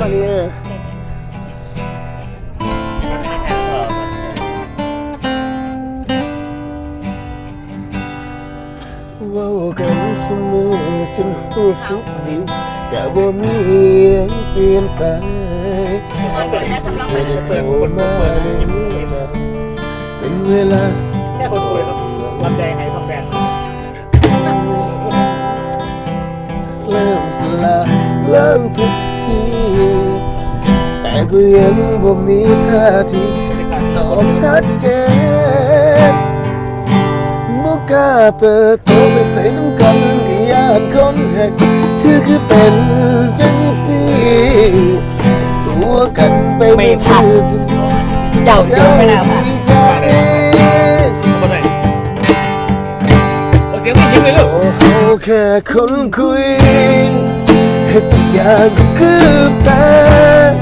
มาดิว่าวกันเสมอจนรู้สึกดีกับว่ามีเปลี่ยนไปไม่ได้เข้ามาเป็นเวลาแค่คนคุยครับลำแดงไงทำแดงเริ่มสลายเริ่มทุก แต่ก็ยังบ่มีท่าทีตอบชัดเจนบ่กล้าเปิดตัวไปใส่น้ำกันก็ยานคนแหกเธอคือเป็นจังสีตัวกันไปบ่คือสิเจ้าเจ้าไม่น่าผ่านดีใจคนไหนเอาเสียงไม่ยิ้มเลยลูกโอ้โหแค่คนคุย ให้ทุกอย่างก็คือแฟน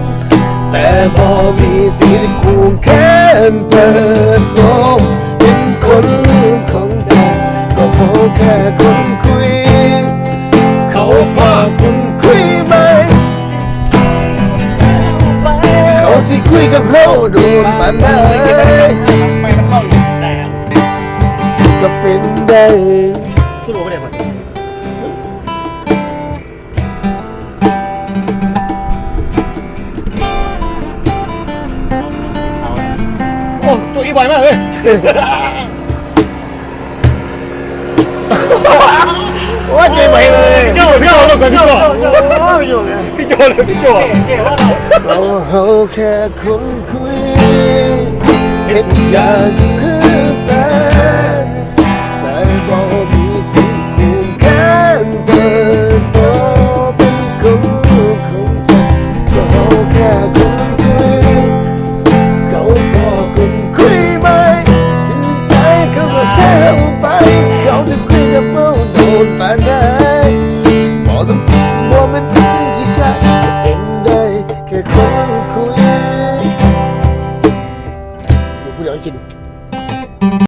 แต่พอมีสิทธิ์คู่แขนเปิดโลกเป็นคนของใจก็พอแค่คนคุย เขาพาคุณคุยไหม เขาที่คุยกับเขาโดนมันได้ก็เป็นได้สู้รู้ไม่ได้คนโพี่บ่อยมากเลยโอ้ยเจ๊ไปเลยเจ้าพี่โจ้ลงก่อนพี่โจ้พี่โจ้เลยพี่โจ้เราเราแค่คนคุยตุการณ์คือแฟนแต่ก็มีสิ่งคู่แค้นเปิดตัวเป็นคู่ของเธเก็แค่ กิน